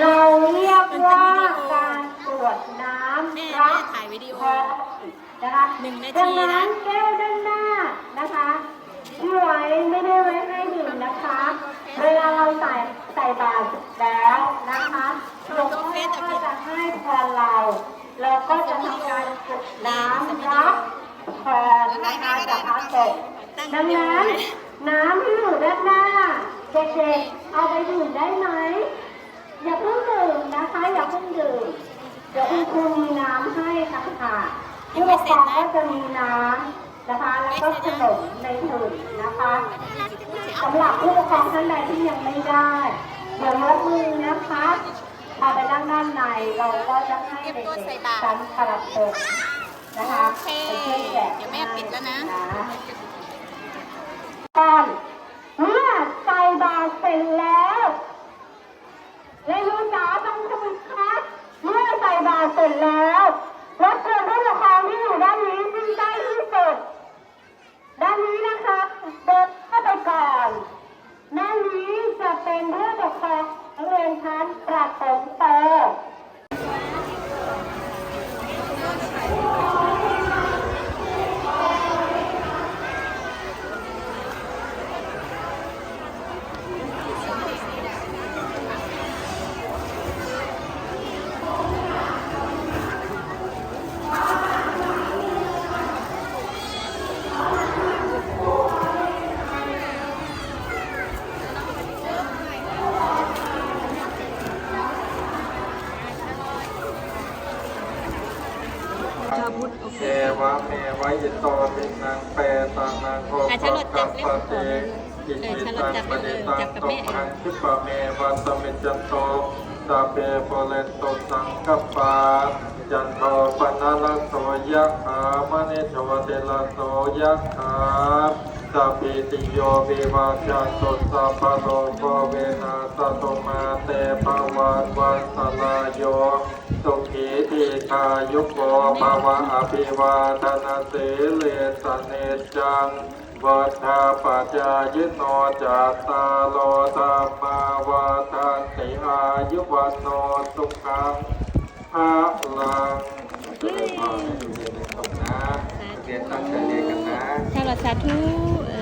เราเรียกว่าการตรวจน้ำแม่รัแม่กถ่ายวิดีโอท้องนะคะหนึ่งนาทีดังนะนั้นแก้วด้านหน้านะคะที่ไว้ไม่ได้ไว้ให้ดื่มนะคะ เวลาเราใส่ใส่บาตรแล้วนะคะหลวงพ่อก็จะให้พรเราเราก็จะทำการกดน้ำรับพรนะคะจากพระสงฆ์ดังนั้น น้ำที่อยู่ด้านหน้าเด็กๆเอาไปดื่มได้ไหม อย่าเพิ่งดื่มนะคะ อย่าเพิ่งดื่มเดี๋ยวคุณครูมีน้ำให้ค่ะค่ะผู้ปกครองก็จะมีน้ำนะคะ แล้วก็ขนมในถุงนะคะสำหรับผู้ปกครองท่านใดที่ยังไม่ได้เดี๋ยวยกมือนะคะพาไปด้านด้านในเราก็จะให้เด็กๆชั้นประถมนะคะ โอเค ไปช่วยแกะ เดี๋ยวแม่ปิดแล้วนะ ก่อนเมื่อใส่บาตรเสร็จแล้วเลยรู้จ๋าต้องทำคะเมื่อใส่บาตรเสร็จแล้วรบกวนผู้ปกครองที่อยู่ด้านนี้ซึ่งใกล้ที่สุด ด้านนี้นะคะเดินเข้าไปก่อนด้านนี้จะเป็นผู้ปกครองนักเรียนชั้นประถมโต เทวะเมวะยิโตตินังเปตานังโภอะฉันลดจับเล่มก่อนอิเอจิตังจับปเอฏิตังจับกับตุพังคิปะเมวะสมิจจันโตสาเปโปเลนโตสังกปาจันโทปนาลโสยะขามณิโชเดลโสยะขาสัพพิติโยวิวาจันตุสัพพโลกเวนัสตุมาเตภวันวันสลาย ทีคายุโกภาวะอภิวาทนาสีเลสเนจังวัฏาปัจจายโนจัตตาโลธรรมาวาทันติอายุวันโนสุขังภาลังจะได้พอให้อยู่ในตรงนะเรียนตั้งใจเรียนกันนะชาลอตสาธุเอ